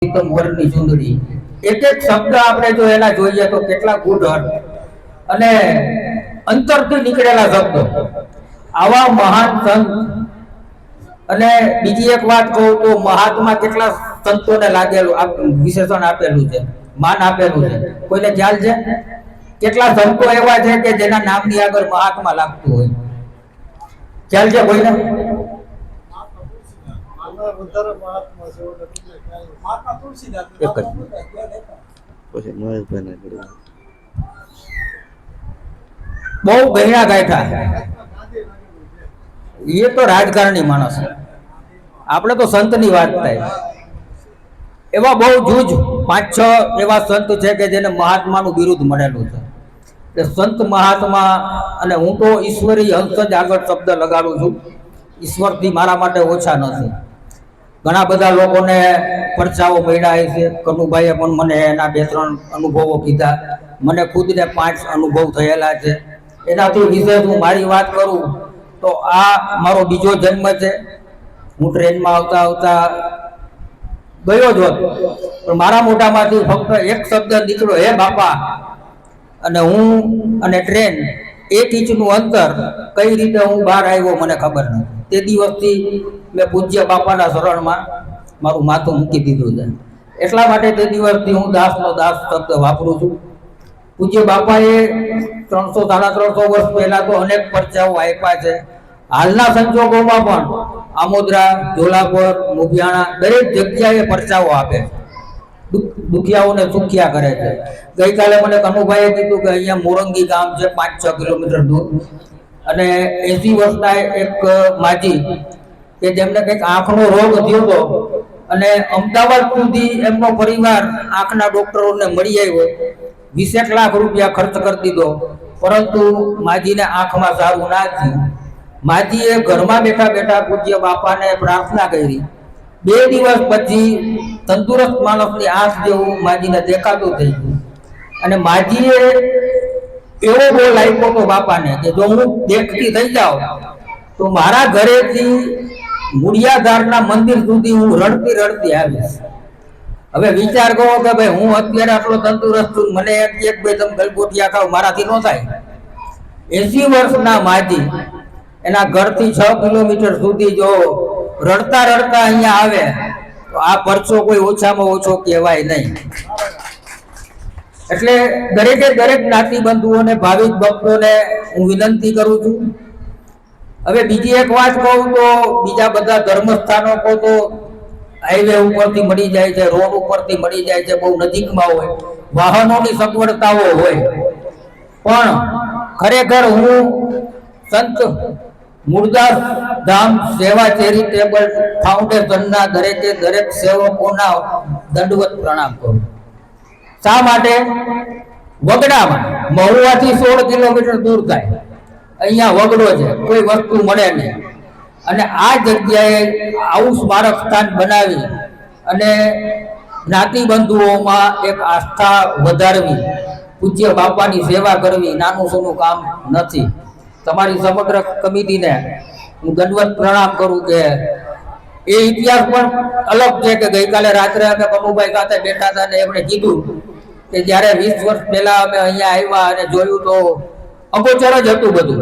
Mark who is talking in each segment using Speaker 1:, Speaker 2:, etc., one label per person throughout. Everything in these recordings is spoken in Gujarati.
Speaker 1: પ્રીતમ વરની ચુંદડી. એક એક શબ્દ આપણે જો એના જોઈએ તો કેટલા અર્થ અને અંતરથી નીકળેલા શબ્દો. આવા મહાન સંત અને બીજી એક વાત કહું તો મહાત્મા કેટલા સંતોને લાગેલું વિશેષણ આપેલું છે, માન આપેલું છે. કોઈને ખ્યાલ છે? કેટલા સંતો એવા છે કે જેના નામની આગળ મહાત્મા લાગતું હોય. ખ્યાલ છે કોઈને
Speaker 2: આમાં વધારે મહાત્મા છે એવું નથી કે કાંઈ. મહાત્મા તુલસીદાસ
Speaker 1: એક જ.
Speaker 3: પછી મહેશભાઈને કીધું
Speaker 1: બહુ ગહેરા ગાયઠા એ તો રાજકારણી માણસ આપણે તો સંતની વાત થાય. એવા બહુ જૂજ પાંચ છ એવા સંત છે કે જેને મહાત્માનું બિરુદ મળેલું છે. એટલે સંત મહાત્મા અને હું તો ઈશ્વરી હંસ જ આગળ શબ્દ લગાડું છું. ઈશ્વરથી મારા માટે ઓછા નથી. ઘણા બધા લોકોને પરચાઓ મળ્યા છે. કનુભાઈએ પણ મને એના બે ત્રણ અનુભવો કીધા. મને ખુદને પાંચ અનુભવ થયેલા છે. એનાથી વિશેષ હું મારી વાત કરું તો આ મારો બીજો જન્મ છે. હું ટ્રેનમાં આવતા આવતા ગયો જ હોત. પણ મારા મોઢામાંથી ફક્ત એક શબ્દ નીકળ્યો, હે બાપા. અને હું અને ટ્રેન એક ઇંચનું અંતર કઈ રીતે હું બહાર આવ્યો મને ખબર નથી. તે દિવસથી મેં પૂજ્ય બાપાના શરણમાં મારું માથું મૂકી દીધું છે. એટલા માટે તે દિવસથી હું દાસનો દાસ શબ્દ વાપરું છું. પૂજ્ય બાપાએ ત્રણસો, સાડા ત્રણસો વર્ષ પહેલા તો અનેક પરચાઓ આપ્યા છે. હાલના સંજોગોમાં પણ આમોદરા ઝોલાપર મુભિયાણા દરેક જગ્યાએ પરચાઓ આપે છે. દુખ- દુખિયાઓને સુખિયા કરે છે. ગઈકાલે મને કનુભાઈએ કીધું કે અહીંયા મોરંગી ગામ છે, પાંચ, છ કિલોમીટર દૂર. અને એસી વર્ષના એક માજી કે જેમને કંઈક આંખનો રોગ થયો હતો અને અમદાવાદ સુધી એમનો પરિવાર આંખના ડોક્ટરોને મળી આવ્યો, વીસેક લાખ રૂપિયા ખર્ચ કરી દીધો. પરંતુ માજીને આંખમાં સારું ના થયું. માજીએ ઘરમાં બેઠા બેઠા પૂજ્ય બાપાને પ્રાર્થના કરી. બે દિવસ પછી તંદુરસ્ત માણસની આંખ જેવું માજીને દેખાતું થઈ ગયું. અને માજીએ એવો બોલ આપ્યો તો બાપાને કે જો હું દેખતી થઈ જાઉં, તો મારા ઘરેથી મુડિયાધારના મંદિર સુધી હું રડતી રડતી આવીશ. હવે વિચાર કરો કે ભાઈ હું અત્યારે આટલો તંદુરસ્ત છું, મને એક એક બે તમે ગલગોટિયા ખાવ મારાથી ન થાય. એસી વર્ષના માજી, એના ઘરથી છ કિલોમીટર સુધી જો રડતા રડતા અહીંયા આવે, તો આ પરચો કોઈ ઓછામાં ઓછો કહેવાય નહીં. એટલે દરેકે દરેક જ્ઞાતિ બંધુઓને ભાવિક ભક્તોને હું વિનંતી કરું છું હવે બીજી એક વાત કહું તો બીજા બધા ધર્મસ્થાનો કહો તો હાઈવે ઉપરથી મળી જાય છે રોડ ઉપરથી મળી જાય છે, બહુ નજીકમાં હોય. વાહનોની સગવડતાઓ હોય. પણ ખરેખર હું સંત મુરદાસ ધામ સેવા ચેરિટેબલ ફાઉન્ડેશનના દરેકે દરેક સેવકોના દંડવત પ્રણામ કરું. શા માટે? વગડામાં, મહુવાથી સોળ કિલોમીટર દૂર થાય. અહીંયા વગડો છે, કોઈ વસ્તુ મળે નહીં. અને આ જગ્યાએ આવું સ્મારક સ્થાન બનાવી અને જ્ઞાતિ બંધુઓમાં એક આસ્થા વધારવી, પૂજ્ય બાપાની સેવા કરવી, નાનું સોનું કામ નથી. તમારી સમગ્ર કમિટીને હું દંડવત પ્રણામ કરું કે એ ઇતિહાસ પણ અલગ છે કે ગઈકાલે રાત્રે અમે કનુભાઈ સાથે બેઠા હતા ને એમણે કીધું કે જ્યારે વીસ વર્ષ પહેલા અમે અહીંયા આવ્યા અને જોયું તો અગોચર જ હતું બધું.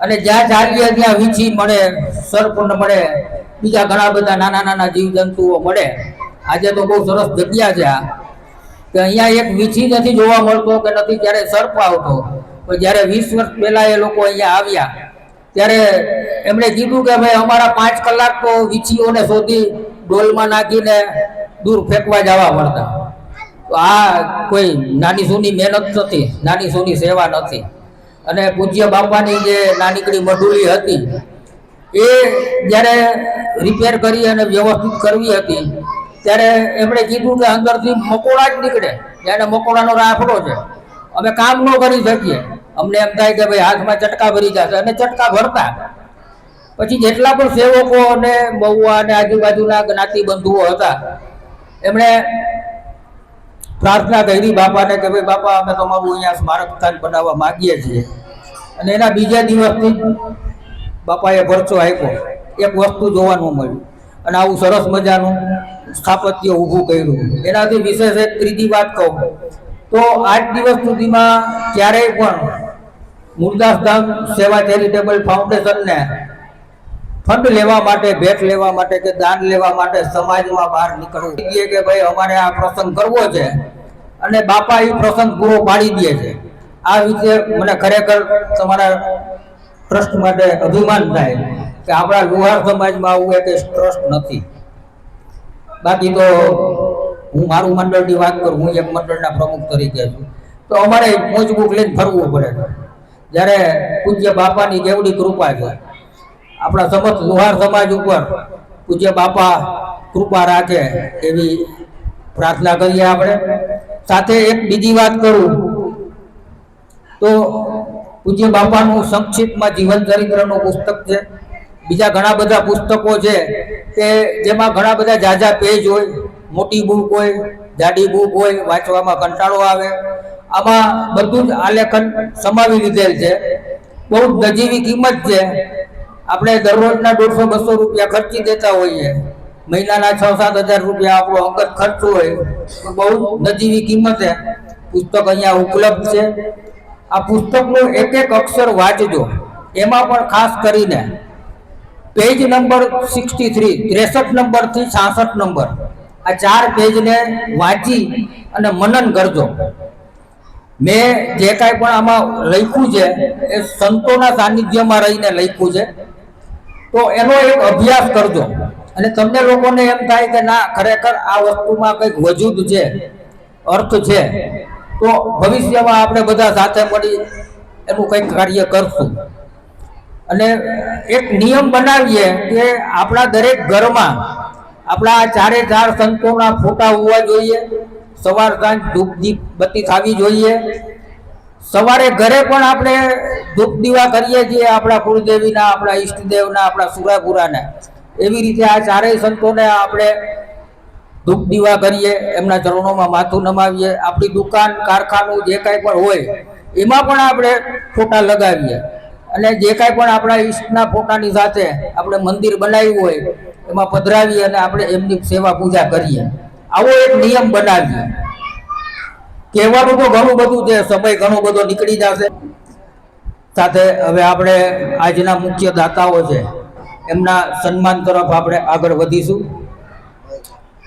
Speaker 1: અને જ્યાં ચાલીએ ત્યાં વીછી મળે સર્પ મળે, બીજા ઘણા બધા નાના નાના જીવજંતુઓ મળે. આજે તો બહુ સરસ જગ્યા છે આ. કે અહીંયા એક વીછી નથી જોવા મળતો, કે નથી ત્યારે સર્પ આવતો. પણ જ્યારે વીસ વર્ષ પહેલા એ લોકો અહીંયા આવ્યા, ત્યારે એમણે કીધું કે ભાઈ, અમારા પાંચ કલાક તો વીછીઓને શોધી ડોલમાં નાખીને દૂર ફેંકવા જવા મળતા. આ કોઈ નાની સૂની મહેનત નથી, નાની સૂની સેવા નથી. અને પૂજ્ય બાપાની જે નાનીકડી મધુલી હતી, એ જ્યારે રિપેર કરી અને વ્યવસ્થિત કરવી હતી, ત્યારે એમણે કીધું કે અંદરથી મકોડા જ નીકળે, જેને મકોડાનો રાખડો છે. અમે કામ ન કરી શકીએ. અમને એમ થાય કે ભાઈ હાથમાં ચટકા ભરી જશે અને ચટકા ભરતા. પછી જેટલા પણ સેવકો અને બહુઆ અને આજુબાજુના જ્ઞાતિ બંધુઓ હતા, એમણે પ્રાર્થના કરી બાપાને કે ભાઈ બાપા, અમે તમારું અહીંયા સ્મારક સ્થાન બનાવવા માગીએ છીએ. અને એના બીજા દિવસથી બાપાએ પરચો આપ્યો. એક વસ્તુ જોવાનું મળ્યું. અને આવું સરસ મજાનું સ્થાપત્ય ઊભું કર્યું. એનાથી વિશેષ એક ત્રીજી વાત કહું. તો આજ દિવસ સુધીમાં ક્યારેય પણ મુરદાસધામ સેવા ચેરિટેબલ ફાઉન્ડેશનને ફંડ લેવા માટે, ભેટ લેવા માટે કે દાન લેવા માટે સમાજમાં બહાર નીકળવું. કહીએ કે ભાઈ, અમારે આ પ્રસંગ કરવો છે અને બાપા એ પ્રસંગ પૂરો પાડી દે છે. આ વિશે મને ખરેખર તમારા ટ્રસ્ટ માટે અભિમાન થાય કે આપણા લુહાર સમાજમાં આવું એક ટ્રસ્ટ નથી. બાકી તો હું મારું મંડળની વાત કરું, હું એક મંડળના પ્રમુખ તરીકે છું. તો અમારે મોજબૂક લઈને ફરવું પડે છે. જ્યારે પૂજ્ય બાપાની કેવડી કૃપા છે. આપણા સમસ્ત લુહાર સમાજ ઉપર પૂજ્ય બાપા કૃપા રાખે એવી પ્રાર્થના કરીએ આપણે. સાથે એક બીજી વાત કરું. તો પૂજ્ય બાપાનું સંક્ષિપ્તમાં જીવન ચરિત્રનું પુસ્તક છે. બીજા ઘણા બધા પુસ્તકો છે કે જેમાં ઘણા બધા જાજા પેજ હોય, મોટી બુક હોય, જાડી બુક હોય, વાંચવામાં કંટાળો આવે. આમાં બધું જ આલેખન સમાવી લીધેલ છે. બહુ નજીવી કિંમત છે. આપણે દરરોજના દોઢસો બસો રૂપિયા ખર્ચી દેતા હોઈએ. મહિનાના છ સાત હજાર રૂપિયા આપણો અંગત ખર્ચ હોય. તો બહુ નજીવી કિંમતે પુસ્તક અહીંયા ઉપલબ્ધ છે. આ પુસ્તકનો એક એક અક્ષર વાંચજો. એમાં પણ ખાસ કરીને પેજ નંબર સિક્સટી થ્રી, ત્રેસઠ નંબરથી છાસઠ નંબર. આ ચાર પેજને વાંચી અને મનન કરજો. મેં જે કાંઈ પણ આમાં લખ્યું છે, એ સંતોના સાનિધ્યમાં રહીને લખ્યું છે. તો એનો એક અભ્યાસ કરજો. અને તમને લોકોને એમ થાય કે ના, ખરેખર આ વસ્તુમાં કંઈક વજૂદ છે, અર્થ છે. તો ભવિષ્યમાં આપણે બધા સાથે મળી એનું કંઈક કાર્ય કરશું. અને એક નિયમ બનાવીએ કે આપણા દરેક ઘરમાં આપણા ચારે ચાર સંતોના ફોટા હોવા જોઈએ, સવાર સાંજ ધૂપ દીપ બત્તી થવી જોઈએ. સવારે ઘરે પણ આપણે ધૂપ દીવા કરીએ છીએ આપણા કુળદેવીના, આપણા ઈષ્ટદેવના, આપણા સુરાપુરાના. એવી રીતે આ ચારેય સંતોને આપણે ધૂપ દીવા કરીએ, એમના ચરણોમાં માથું નમાવીએ, આપણી દુકાન, કારખાનું જે કાંઈ પણ હોય, એમાં પણ આપણે ફોટા લગાવીએ. અને જે કાંઈ પણ આપણા ઈષ્ટના ફોટાની સાથે આપણે મંદિર બનાવ્યું હોય, એમાં પધરાવીએ અને આપણે એમની સેવા પૂજા કરીએ. આવો એક નિયમ બનાવીએ. કહેવાનું તો ઘણું બધું છે, સમય ઘણો બધો નીકળી જશે. સાથે હવે આપણે આજના મુખ્ય દાતાઓ છે, એમના સન્માન તરફ આપણે આગળ વધીશું.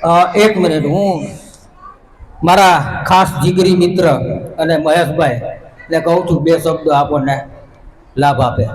Speaker 1: એક મિનિટ, હું મારા ખાસ જીગરી મિત્ર અને મહેશભાઈ ને કહું છું બે શબ્દો આપણને લાભ આપે.